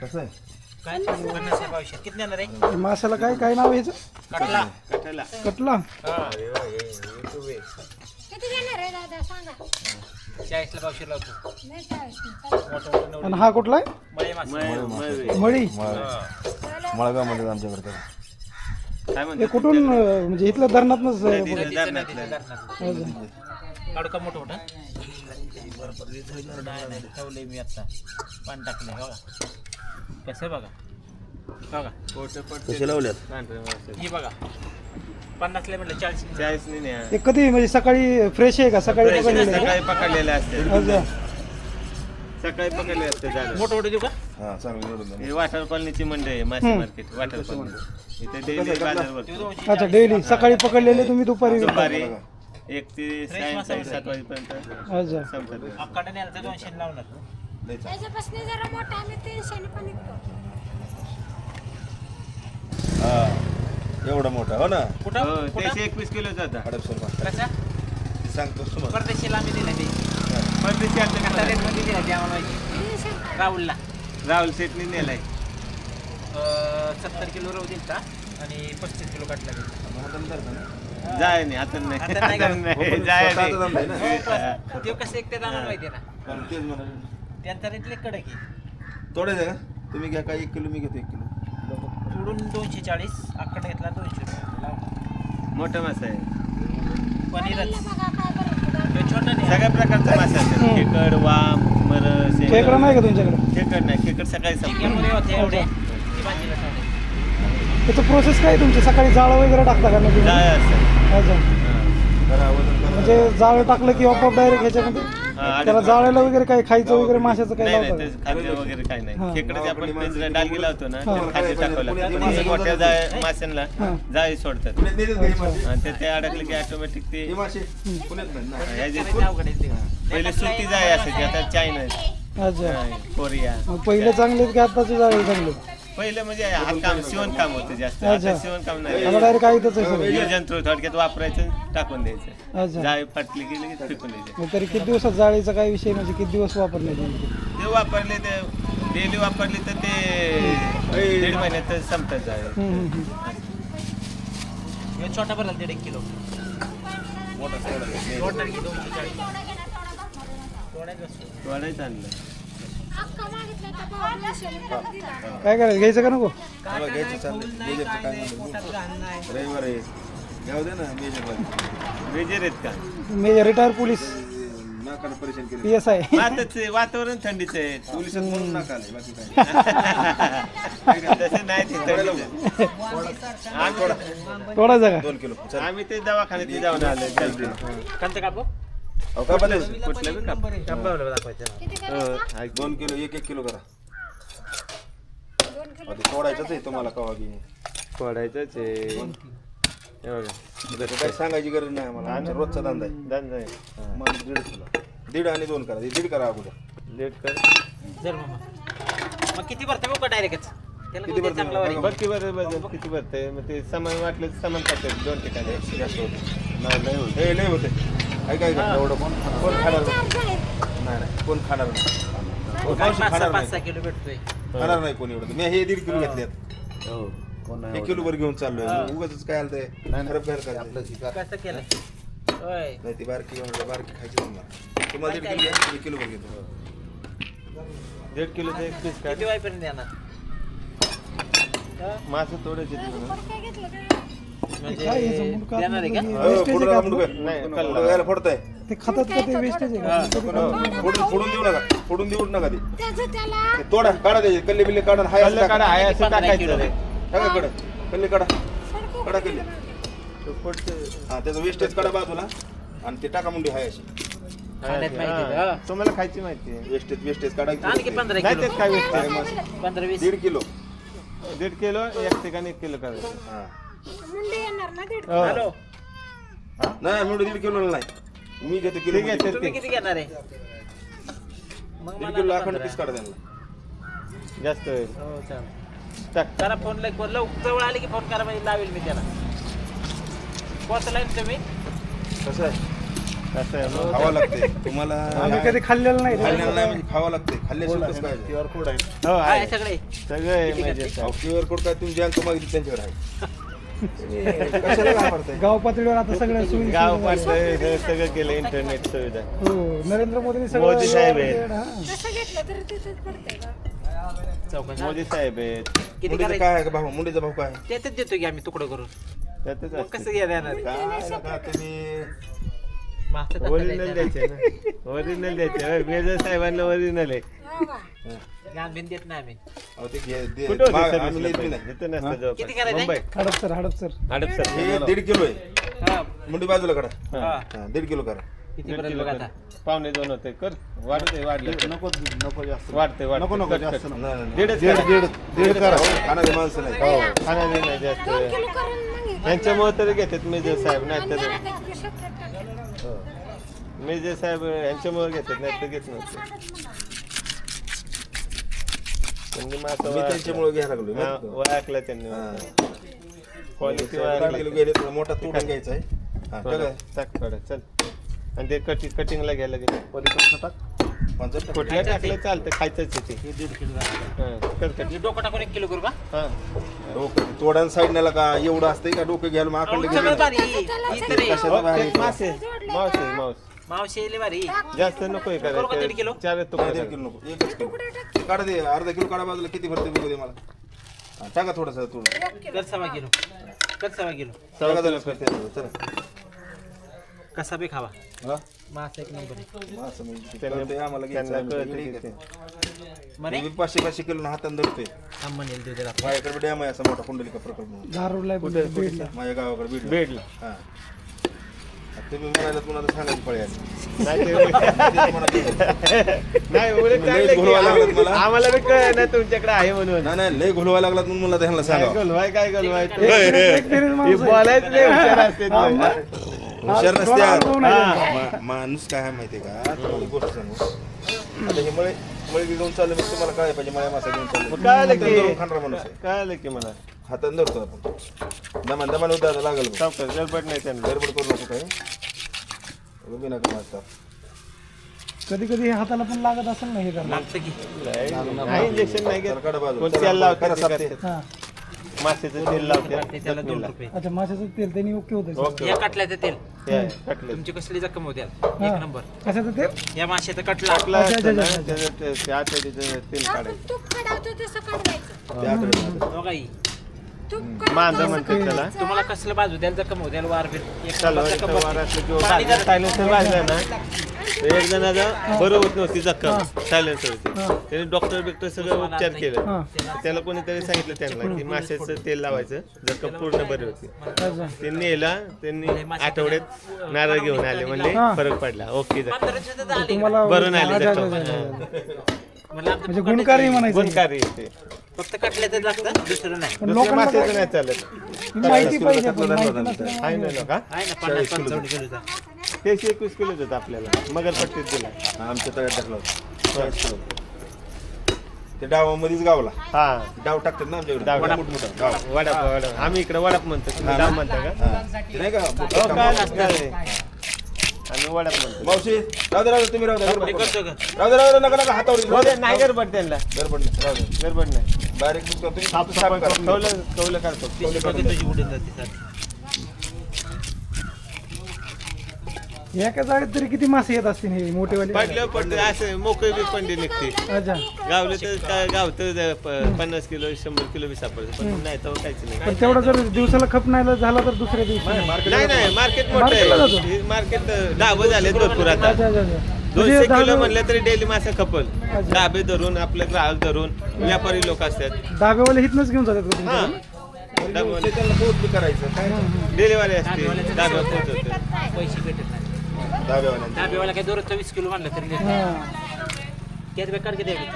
कसं आहे माशाला काय काय नाव आहे याचं? कटला. कटला. आणि हा कुठला आहे? मळे मासे. मळी. मळगावमध्ये आमच्याकडे. तर. हे कुठून अं, म्हणजे इथल्या धरणातनच अं, धरणात. अच्छा. काढू का मोठं मोठं? नाही नाही ठेवलंय मी आता. पाणी टाकले बघा कसं आहे बघा? बघा. कसे लावल्यात? ही बघा. पन्नासला म्हटलं चाळीस. चाळीस नाही. हे कधी म्हणजे सकाळी फ्रेश आहे का? सकाळी पकडलेलं आहे सकाळी पकडलेले असते का? सकाळी पकडले असते मोठं मोठं देऊ का? हा चांगलं निवडून द्या. हे वाठार कॉलनीची मंडई आहे मासे मार्केट वाठार कॉलनी इथे डेली बाजार भरतो अच्छा डेली सकाळी पकडलेले तुम्ही दुपारी? विकता. दुपारी एक ते सायंकाळी सात वाजेपर्यंत अच्छा. संपतात अक्काडा न्यायला तर दोनशे लावणार लय चांगलं. त्याच्यापासून जरा मोठा आम्ही तीनशे पण विकतो. हा एवढा मोठा हो ना? हो कुठं? त्याचे कुठं एकवीस किलोचा होता अडपसर मासा. कसा? ते सांगतो तुम्हाला. परदेशीला आम्ही दिला ते परदेशी आपल्या आता रेटमध्ये दिला ते आम्हाला माहिती तीनशे रुपये. राहुलला. राहुल शेटनी नेलाय. सत्तर किलो रव दिलता आणि पस्तीस किलो काटला जाय नाही आता नाही. आता नाही का? आता नाही हो, जाय नाही. ना. हो, ते कसं एक ते आम्हाला माहिती आहे ना? कारण तेच त्यांचा रेट लई कडक आहे. तोडायचं का तुम्ही घ्या काय एक किलो मी घेतो एक किलो. सोडून दोनशे चाळीस आकडा घेतला दोनशे रुपये. मोठा मासा आहे. पनीरच. बघा काय तो सगळ्या प्रकारचा मासा असतात. हम्म. खेकड वाम मरस खेकडा नाही का तुमच्याकडे? खेकड नाही खेकड सकाळी चिकनमध्ये संपलं होते एवढे. ती भाजीला ठेवले. त्याचं प्रोसेस काय तुमची? सकाळी जाळं वगैरे टाकता का नदीमध्ये? जाय असतात अच्छा. हा. म्हणजे जाळं टाकलं की ऑफ डायरेक्ट ह्याच्यामध्ये? हा, त्याला जाळायला वगैरे काही खायचं वगैरे माशाचं काही नाही नाही लावतं ते खाद्य वगैरे काही. नाही खेकडे आपण पिंजरा डालगी लावतो ना. ते खाद्य टाकावं पुण्यात लागतं मासे मोठ्या. जाय माशांना. जाळी सोडतात पुण्यात मासे? आणि ते ते अडकले की ऑटोमॅटिक ते हे मासे पुण्यात नाही ना. पहिले सुट्टी जाय असायची आता चायना अच्छा कोरिया मग पहिले चांगले की आताचे जाळे चांगले पहिलं म्हणजे हा काम शिवण काम होतं जास्त. अच्छा. आता शिवण काम नाही. डायरेक्ट आईतच आहे सगळं हे जंत्र थोडक्यात वापरायचं टाकून द्यायचं. अच्छा. जाळी फाटली गेली की फेकून द्यायचं. मग तरी किती दिवसात जाळीचा काय विषय म्हणजे किती दिवस वापरले तुम्ही ते? वापरले ते डेली वापरले तर ते दीड महिन्यात हम्म, हम्म, हम्म. हे छोटा भरला दीड एक किलो. मोठा सोडा की दोनशे चाळीस. वाढायचं आणलं. काय करायचं? घ्यायचं का नको? घ्यायचं चाललंय. मेजरचं काय म्हणलं? पोटात घाण नाही. रविवार आहे. जाऊ दे ना मेजर आहेत का? रिटायर पोलीस नाकाला परेशान केलं. पी एस आय आताच वातावरण थंडीचं आहे. पोलिसात म्हणून नाका बाकी काय. तसं नाही ते. आम्ही- तोडायचा का दोन किलो. चल. आम्ही ते दवाखान्यात जाऊन आलो जल्दी कोणतं कापू अहो, का बदलायचं? कुठलं बी काप. हा, दोन किलो एक एक किलो करा. दोन किलो आता तोडायचंच आहे तुम्हाला कवा बी. फोडायचंच आहे. हे बघा. त्याचं काही सांगायची गरज नाही आम्हाला. आमचा रोजचा धंदा आहे. धंदा आहे मग दीड किलो. दीड आणि दोन करा. दीड करा अगोदर. लेट कर. जर मामा मग किती भरते बघ डायरेक्ट किती किती भरते? बघ की बरं बरं किती भरतंय मग ते समान वाटलं तर समान खातात दोन ठिकाणी. जास्त होतं नाही लय होतं. हे होते. ऐका ऐका. एवढं कोण कोण खाणार नाही नाही, नाही. कोण खाणार नाही? हो, काय खाणार नाही. किलो भेटतोय. खाणार नाही कोणी एवढं? मी हे दीड किलो घेतल्यात हो एक किलो वर घेऊन चाललोय. उगाच काय आलं ते काय केलं? होय. नाही ती बारकी बारकी खायची तुम्हाला. तुम्हाला दीड किलो घ्या एक किलो वर घेतो दीड एक पीस किती वायपर्यंत देणार मासं काय म्हणजे हो, फोडताय. ते खातात का ते वेस्टेज आहे का? फोडून फोडून देऊ नका. फोडून देऊ नका ते. तोडा काढा त्याचे. कल्ले बिल्ले काढा हाय असं कल्लं काढा टाका. आहे असं टाकायचं. रे टाका कडे कल्ले काढा. कल्ले. हा त्याचं वेस्टेज काढा बाजूला आणि ते टाका मुंडी हाय अशी. खाण्यात माहिती आहे. तुम्हाला खायची माहिती आहे. वेस्टेज वेस्टेज काढा आणखी पंधरा नाही किलो त्यात काय वेस्ट दीड किलो. दीड किलो एक ठिकाणी एक किलो करायचं. हा. मुंडे येणार ना दीड हो. हॅलो. नाही मुंडी दीड किलो नाही. मी घेतो किलो ठीक आहे तर तुम्ही ते किती घेणार आहे? मग दीड मला किलो अखंड पंधरा. पीस काढा त्यांना. जास्त होईल. हो चालेल. टाक. करा फोन लव जवळ आले की फोन करा म्हणजे लावेल मी त्याला. पोहोचला ना तुम्ही? कसं आहे. खावं लागते. तुम्हाला आम्ही कधी खाल्लेलं नाही. खाल्लेलं नाही म्हणजे खावं लागते. कसं काय क्यूआर कोड आहे. हो काय आहे सगळे. सगळं आहे म्हणजे क्यूआर कोड काय तुम्ही ज्यांक मागितली त्यांच्याकडे आहे. कशाला घाबरताय? गाव पातळीवर आता सगळ्या सोयी गाव सुविधा. पातळी हे सगळं केलं इंटरनेट सुविधा. हो नरेंद्र मोदींनी सगळं मोदी साहेब आहेत. हा. कसं घेतलं तरी तिथेच पडतंय का? चौकशी. मोदी साहेब आहेत. किती मुंडीचं करायचं? काय आहे का भाऊ? मुंडीचा भाऊ काय आहे? त्यातच देतो की आम्ही तुकडं करून. त्यातच मग कसं काय नका तुम्ही ओरिजिनल द्यायचा ना. ओरिजिनल द्यायचे. मेजर साहेबांना ओरिजिनल आहे हो बिन देत नाही आम्ही. अहो, ते घे- दे- कुठं होते माग- service आम्ही ला लईत बी पहिले? नाही. इथं नसतं जवळपास. किती करायचं? मुंबई. हडपसर हडपसर. हडपसर. हे दीड किलो आहे. हा. मुंडी बाजूला करा. हा. हा, दीड किलो करा. किती दीड पर्यंत किलो बघा कर. पावणे दोन होते. कर. वाढते वाढलं नको नको जास्त. वाढते वाढते. नको नको जास्त कट. नको. नाही, नाही, दीडच नाही. दीड दीड करा. खाणारी माणसं नाही. हो. नाही जास्त. दोन किलो करून मग हे. यांच्यामुळे तरी घेतात मेजर साहेब नाही. तर मेजर साहेब यांच्यामुळे घेतात नाही तर घेत नव्हते. त्यांनी माझं मी त्यांच्यामुळे घ्यायला लागलो हा? ओळखलं त्यांनी. हा. क्वालिटी दीड किलो गेले तर मोठा घ्यायचा आहे. हा, टाका. टाक थोडं चल. आणि ते कटिंग कटिंगला घ्यायला गेलं. पलीकडचं टाक. पंचायत टाक. कुठल्या टाकलं चालतं? खायचंच आहे ते. हे दीड किलो झालं. कर कट डोकं टाकून एक किलो करू का? हा. डोकं. तोडान साईड नेला का? एवढं असतंय का? डोकं घ्यायला मग आकडलं सगळं गेलं ही बाहेर? मासे. मावस आहे मावस मावशी येईल भारी. जास्त नको हे करू का दीड किलो? करायचं चार नाही, तुकडे दीड किलो नको. एकच किलो. ते काढा दे अर्धा किलो काढा बाजूला किती भरते बघू दे मला. हा, टाका थोडंसं थोडं कर सव्वा किलो. कर सव्वा किलो. टाका जरा करते चला. कसा बी खावा. हा? मास एक नंबर आहे. असं म्हणजे कळतंय आम्हाला घ्यायचं त्यांना कळतं ते. म्हणे मी पाचशे पाचशे किलो हाताने धरतोय. थांब म्हणेल देऊ त्याला माझ्याकडे डॅम आहे असा मोठा कुंडलिका प्रकल्प. दारूला बीडला माझ्या गावाकडे बीड बेडला हा. तुम्ही म्हणायला तुम्हाला सांगायची फळे आली नाही ते- लय चांगले की घोळवायला लागलं आम्ही- मला. आम्हाला बी कळ ना तुमच्याकडे आहे म्हणून. नाही नाही लय घोलवायला लागला म्हणून मला त्यांना काय सांगा गलवाय काय गलवाय एक तरी हे माणूस आहे. बोलायचं नाही हुशार असते ते. मा- माणूस काय आहे माहितीये का? तुम्हाला एक गोष्ट सांगू. आता हे मळे मळे घेऊन चाललं मी तुम्हाला काय पाहिजे मळ्या मासा घेऊन चाललं कळालं की. खाणारा माणूस आहे. कळालं की मला. हाताने धरतो आपण. दमान दमान उद्या लागेल बघ. सावकार गडबड नाही त्यांना. गडबड करू नको काय उभी नका माझा कधी कधी हाताला पण लागत असेल ना हे करणं लागतं की. नाही इंजेक्शन नाही घेत. कोण तेल ते. हा. मासेचं तेल लावते. ते त्याला दोन जखमीला. रुपये अच्छा माशाचं तेल त्यांनी ओके होतं. ओके या कटल्याचं तेल. हे आहे, कटलेट. तुमची कसली जखम होत्या हा. एक नंबर. कशाचं तेल? या माशाचं कटला. टाकला अच्छा, असतं ना, अच्छा, अच्छा. त्याचं ते- ते आतडीचं तेल आपण काढायचं. तूप काढावतो तसं काढवायचं त्या आकडे मागं. बघा ही. तसं म्हणतात त्याला. तुम्हाला कसलं बाजू द्याल वार चालू नंबर जखम वार बसली. असलं किंवा जर- सायलेन्सर वाजलं ना एक जणाचा बरं होत नव्हती जखम सायलेन्सरची त्याने डॉक्टर बिक्टर सगळं उपचार केलं. हा. त्याला कोणीतरी सांगितलं त्यांना की माशाचं तेल लावायचं जखम पूर्ण बरी होती. अच्छा. ते नेलं त्यांनी आठवड्यात नारळ घेऊन आले म्हणले. फरक पडला. ओके बरं नाही आली जखम. म्हणजे गुणकारी. म्हणायचं. गुणकारी आहे ते फक्त कटल्याचं लागतं दुसरं नाही. दुसऱ्या लोकांना माशाचं काय- नाही चालत. माहिती पाहिजे पण माहिती आहे नसल्यामुळे ना लोका आहे ना पन्नास पंचावन्न किलोचा. तेच एकवीस किलो देत आपल्याला. मगरपट्टीत दिला. हा, आमच्या तळ्यात टाकला होता. चाळीस किलो. ते डावामध्येच गावला. हा. डाव टाकतात ना आमच्याकडे. डाव. वडाप वडाप. आम्ही इकडे वडाप म्हणतो तुम्ही डाव म्हणता का? हा. ते नाही का? हो काय आम्ही वडाप म्हणतो. मावशी राहू दे राहू दे तुम्ही राहू दे गडबड करू करतो का नका. राहू दे राहू दे नका नका हातावर येऊ. हो दे, नाही गडबड त्यांना. गडबड नाही राहू दे. गडबड नाही. डायरेक्ट बुक तुम्ही साफ साफ करा. कौलं कौलं काढतो. पिशवी बघितलं तुझी उडून जाते सारखी. एका जाळीत तरी किती मासे येत असतील हे मोठेवाले? पडलं पडलं असं मोकळी बी पंडी निघते. अच्छा. गावलं तर काय गावतं प- पन्नास किलो शंभर किलो बी सापडतं पण नाही तर काहीच नाही. पण तेवढं जर दिवसाला खप नाही झाला तर दुसऱ्या दिवशी. नाही नाही मार्केट मोठं मार्केटला जातो. आहे मार्केट डाबं झाले भरपूर आता. अच्छा अच्छा अच्छा. दोनशे म्हणजे किलो दहा- म्हणलं तरी डेली मासे खपल. डाबे धरून आपलं ग्राहक धरून व्यापारी लोक असतात. डाबेवाले हिथनच घेऊन जातात का हा. तुमच्याकडे? ते त्यांना करायचं काय? डिलिव्हरी असते डाब्यावर पोहोचवते पैसे भेटत नाही. काय वीस किलो म्हणलं तरी देत. नाही. त्यात बेकार किती आहे?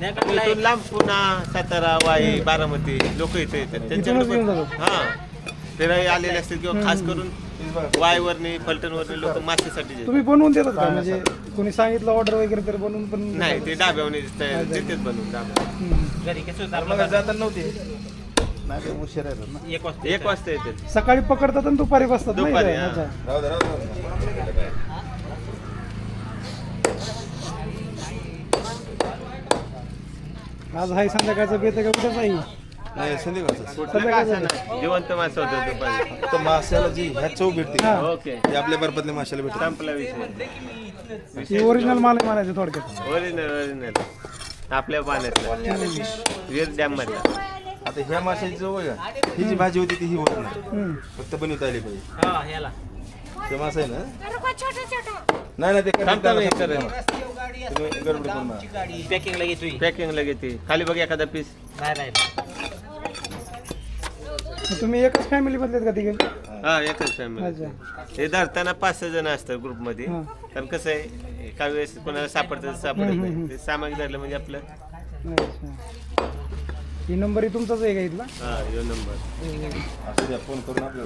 नाही का तुला इथून लांब पुणा सातारा वाई बारामती लोक इथे येतात इथूनच घेऊन त्यांच्याकडे जातात. हा फिरायला आलेले असतील किंवा खास करून. वायवरनी फलटणवरनी लोक मासेसाठी येतात. तुम्ही बनवून देतात का म्हणजे कोणी सांगितलं ऑर्डर वगैरे तर बनवून पण नाही ते डाब्यावनी तयार देतात बनवून डाब्या हम्म. घरी कसं होतं तर मग आपलं जाताना नव्हते नाही ते उशीर आहे ना एक वाजता एक वाजता येतात सकाळी पकडतात आणि दुपारी बसतात नाही दुपारी, का? हा. अच्छा. राहू दे, राहू दे आज हाय संध्याकाळचं बेत आहे का कुठंच आहे? नाही संध्याकाळचं. जिवंत मासे होतं दुपारी. फक्त माशाला जी ह्या चव भेटते. हा. ओके. ते आपल्या माशाला भेटते. संपला विषय. ही ओरिजिनल माल आहे म्हणायचं थोडक्यात. ओरिजिनल ओरिजिनल आपल्या पाण्यातला. वीर डॅम मधला. आता ह्या माशाची चव आहे का? ही जी भाजी होती ती ही होत नाही. हम्म. फक्त बनवता आली पाहिजे. हा ह्याला. ते मासा आहे ना? अरे छोटं छोटं. नाही नाही ते तर. तुम्ही गडबड करू नका. पॅकिंगला घेतोय. पॅकिंगला घेते. खाली बघ एखादा पीस नाही मग तुम्ही एकच फॅमिली मधलेत का तिघे? हा एकच फॅमिली अच्छा. हे धरताना पाच सहा जण असतात ग्रुपमध्ये हा. कारण कसं आहे एका वेळेस कोणाला सापडतं सापडत नाही. ते सामायिक धरलं म्हणजे आपलं अच्छा. ही नंबर ही तुमचाच आहे का इथला? हा यो नंबर असू द्या फोन करून आपल्याला